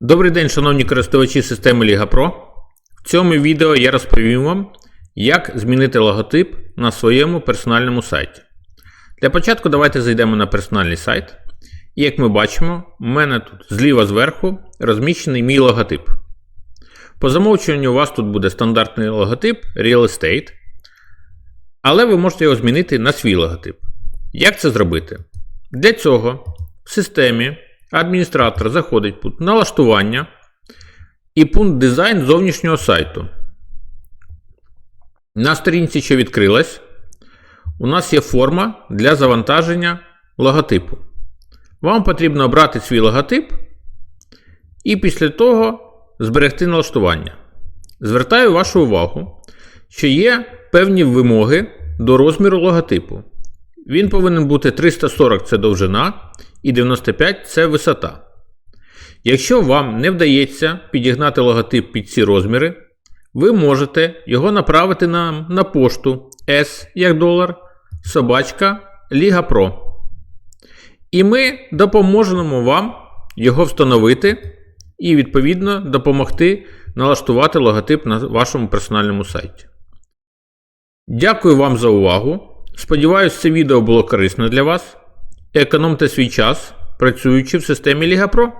Добрий день, шановні користувачі системи Liga Pro. В цьому відео я розповім вам, як змінити логотип на своєму персональному сайті. Для початку давайте зайдемо на персональний сайт. І як ми бачимо, у мене тут зліва зверху розміщений мій логотип. По замовчуванню у вас тут буде стандартний логотип Real Estate. Але ви можете його змінити на свій логотип. Як це зробити? Для цього в системі адміністратор заходить пункт налаштування і пункт дизайн зовнішнього сайту. На сторінці, що відкрилась, у нас є форма для завантаження логотипу. Вам потрібно обрати свій логотип і після того зберегти налаштування. Звертаю вашу увагу, що є певні вимоги до розміру логотипу. Він повинен бути 340 це довжина і 95 це висота. Якщо вам не вдається підігнати логотип під ці розміри, ви можете його направити нам на пошту S як долар, собачка Liga Pro. І ми допоможемо вам його встановити і, відповідно, допомогти налаштувати логотип на вашому персональному сайті. Дякую вам за увагу. Сподіваюсь, це відео було корисно для вас. Економте свій час, працюючи в системі Ліга Pro.